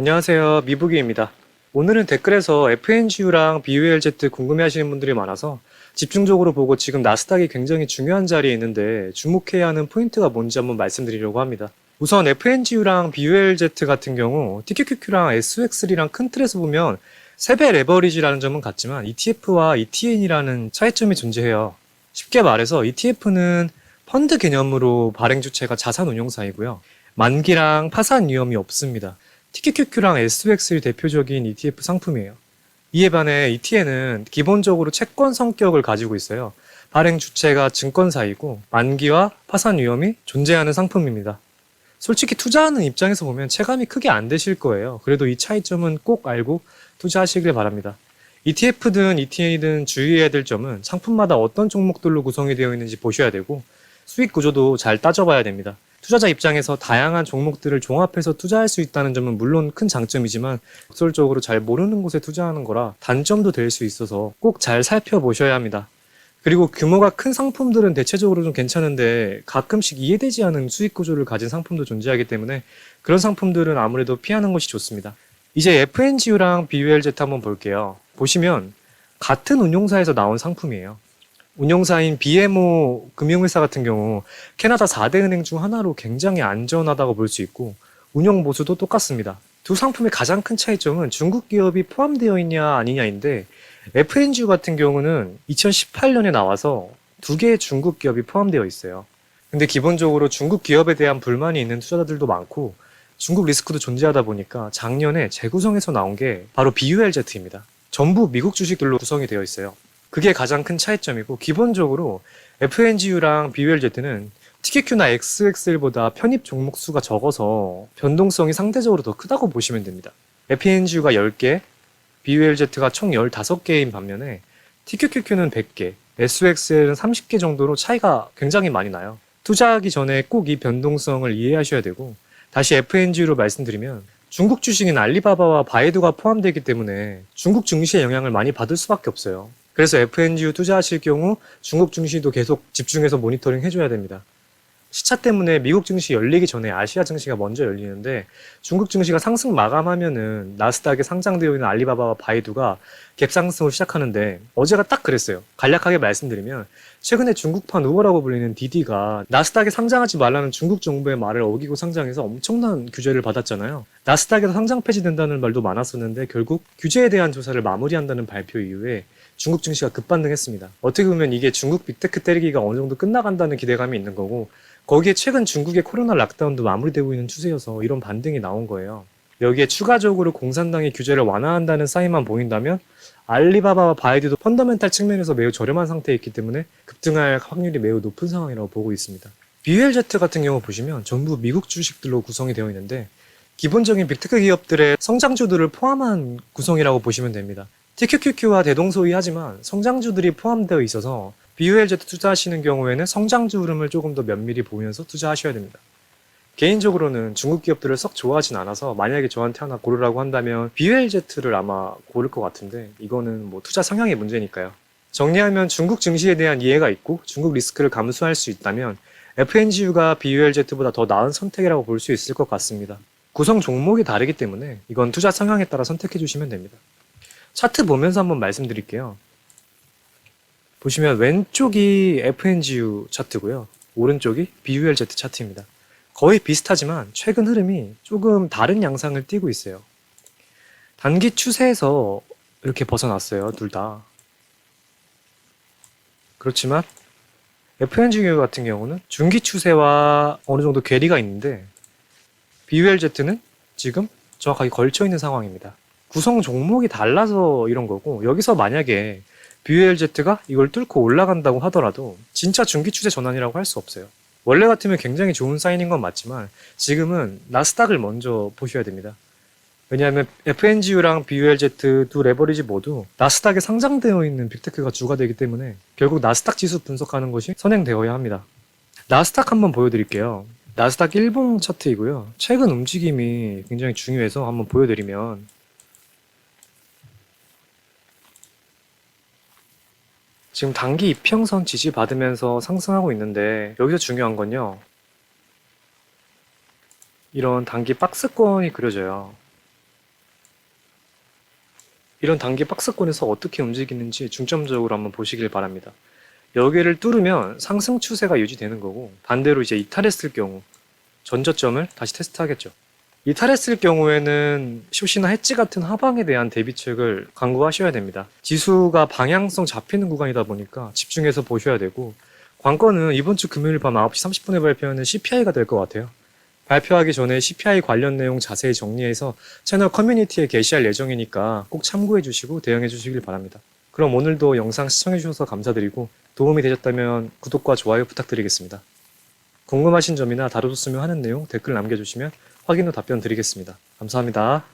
안녕하세요. 미부기입니다. 오늘은 댓글에서 FNGU랑 BULZ 궁금해 하시는 분들이 많아서 집중적으로 보고 지금 나스닥이 굉장히 중요한 자리에 있는데 주목해야 하는 포인트가 뭔지 한번 말씀드리려고 합니다. 우선 FNGU랑 BULZ 같은 경우 TQQQ랑 SXL이랑 큰 틀에서 보면 세배 레버리지라는 점은 같지만 ETF와 ETN이라는 차이점이 존재해요. 쉽게 말해서 ETF는 펀드 개념으로 발행 주체가 자산 운용사이고요. 만기랑 파산 위험이 없습니다. TQQQ랑 SX의 대표적인 ETF 상품이에요. 이에 반해 ETN은 기본적으로 채권 성격을 가지고 있어요. 발행 주체가 증권사이고 만기와 파산 위험이 존재하는 상품입니다. 솔직히 투자하는 입장에서 보면 체감이 크게 안 되실 거예요. 그래도 이 차이점은 꼭 알고 투자하시길 바랍니다. ETF든 ETN이든 주의해야 될 점은 상품마다 어떤 종목들로 구성이 되어 있는지 보셔야 되고 수익 구조도 잘 따져봐야 됩니다. 투자자 입장에서 다양한 종목들을 종합해서 투자할 수 있다는 점은 물론 큰 장점이지만 역설적으로 잘 모르는 곳에 투자하는 거라 단점도 될 수 있어서 꼭 잘 살펴보셔야 합니다. 그리고 규모가 큰 상품들은 대체적으로 좀 괜찮은데 가끔씩 이해되지 않은 수익 구조를 가진 상품도 존재하기 때문에 그런 상품들은 아무래도 피하는 것이 좋습니다. 이제 FNGU랑 BULZ 한번 볼게요. 보시면 같은 운용사에서 나온 상품이에요. 운용사인 BMO 금융회사 같은 경우 캐나다 4대 은행 중 하나로 굉장히 안전하다고 볼 수 있고 운용 보수도 똑같습니다. 두 상품의 가장 큰 차이점은 중국 기업이 포함되어 있냐 아니냐인데 FNGU 같은 경우는 2018년에 나와서 두 개의 중국 기업이 포함되어 있어요. 근데 기본적으로 중국 기업에 대한 불만이 있는 투자자들도 많고 중국 리스크도 존재하다 보니까 작년에 재구성해서 나온 게 바로 BULZ입니다. 전부 미국 주식들로 구성이 되어 있어요. 그게 가장 큰 차이점이고 기본적으로 FNGU랑 BULZ는 TQQ나 XXL보다 편입 종목 수가 적어서 변동성이 상대적으로 더 크다고 보시면 됩니다. FNGU가 10개, BULZ가 총 15개인 반면에 TQQQ는 100개, SXL은 30개 정도로 차이가 굉장히 많이 나요. 투자하기 전에 꼭 이 변동성을 이해하셔야 되고 다시 FNG로 말씀드리면 중국 주식인 알리바바와 바이두가 포함되기 때문에 중국 증시의 영향을 많이 받을 수밖에 없어요. 그래서 FNGU 투자하실 경우 중국 증시도 계속 집중해서 모니터링 해줘야 됩니다. 시차 때문에 미국 증시 열리기 전에 아시아 증시가 먼저 열리는데 중국 증시가 상승 마감하면은 나스닥에 상장되어 있는 알리바바와 바이두가 갭상승을 시작하는데 어제가 딱 그랬어요. 간략하게 말씀드리면 최근에 중국판 우버라고 불리는 디디가 나스닥에 상장하지 말라는 중국 정부의 말을 어기고 상장해서 엄청난 규제를 받았잖아요. 나스닥에서 상장 폐지된다는 말도 많았었는데 결국 규제에 대한 조사를 마무리한다는 발표 이후에 중국 증시가 급반등했습니다. 어떻게 보면 이게 중국 빅테크 때리기가 어느 정도 끝나간다는 기대감이 있는 거고 거기에 최근 중국의 코로나 락다운도 마무리되고 있는 추세여서 이런 반등이 나온 거예요. 여기에 추가적으로 공산당이 규제를 완화한다는 사인만 보인다면 알리바바와 바이두도 펀더멘탈 측면에서 매우 저렴한 상태에 있기 때문에 급등할 확률이 매우 높은 상황이라고 보고 있습니다. BLZ 같은 경우 보시면 전부 미국 주식들로 구성이 되어 있는데 기본적인 빅테크 기업들의 성장주들을 포함한 구성이라고 보시면 됩니다. TQQQ와 대동소이하지만 성장주들이 포함되어 있어서 BULZ 투자하시는 경우에는 성장주 흐름을 조금 더 면밀히 보면서 투자하셔야 됩니다. 개인적으로는 중국 기업들을 썩 좋아하진 않아서 만약에 저한테 하나 고르라고 한다면 BULZ를 아마 고를 것 같은데 이거는 뭐 투자 성향의 문제니까요. 정리하면 중국 증시에 대한 이해가 있고 중국 리스크를 감수할 수 있다면 FNGU가 BULZ보다 더 나은 선택이라고 볼 수 있을 것 같습니다. 구성 종목이 다르기 때문에 이건 투자 성향에 따라 선택해 주시면 됩니다. 차트 보면서 한번 말씀드릴게요. 보시면 왼쪽이 FNGU 차트고요. 오른쪽이 BULZ 차트입니다. 거의 비슷하지만 최근 흐름이 조금 다른 양상을 띠고 있어요. 단기 추세에서 이렇게 벗어났어요. 둘 다. 그렇지만 FNGU 같은 경우는 중기 추세와 어느 정도 괴리가 있는데 BULZ는 지금 정확하게 걸쳐 있는 상황입니다. 구성 종목이 달라서 이런 거고 여기서 만약에 BULZ가 이걸 뚫고 올라간다고 하더라도 진짜 중기 추세 전환이라고 할 수 없어요. 원래 같으면 굉장히 좋은 사인인 건 맞지만 지금은 나스닥을 먼저 보셔야 됩니다. 왜냐하면 FNGU랑 BULZ 두 레버리지 모두 나스닥에 상장되어 있는 빅테크가 주가 되기 때문에 결국 나스닥 지수 분석하는 것이 선행되어야 합니다. 나스닥 한번 보여드릴게요. 나스닥 일봉 차트이고요. 최근 움직임이 굉장히 중요해서 한번 보여드리면 지금 단기 이평선 지지 받으면서 상승하고 있는데 여기서 중요한 건요. 이런 단기 박스권이 그려져요. 이런 단기 박스권에서 어떻게 움직이는지 중점적으로 한번 보시길 바랍니다. 여기를 뚫으면 상승 추세가 유지되는 거고 반대로 이제 이탈했을 경우 전저점을 다시 테스트하겠죠. 이탈했을 경우에는 쇼시나 해지 같은 하방에 대한 대비책을 강구하셔야 됩니다. 지수가 방향성 잡히는 구간이다 보니까 집중해서 보셔야 되고 관건은 이번 주 금요일 밤 9시 30분에 발표하는 CPI가 될 것 같아요. 발표하기 전에 CPI 관련 내용 자세히 정리해서 채널 커뮤니티에 게시할 예정이니까 꼭 참고해 주시고 대응해 주시길 바랍니다. 그럼 오늘도 영상 시청해 주셔서 감사드리고 도움이 되셨다면 구독과 좋아요 부탁드리겠습니다. 궁금하신 점이나 다뤄줬으면 하는 내용 댓글 남겨주시면 확인 후 답변 드리겠습니다. 감사합니다.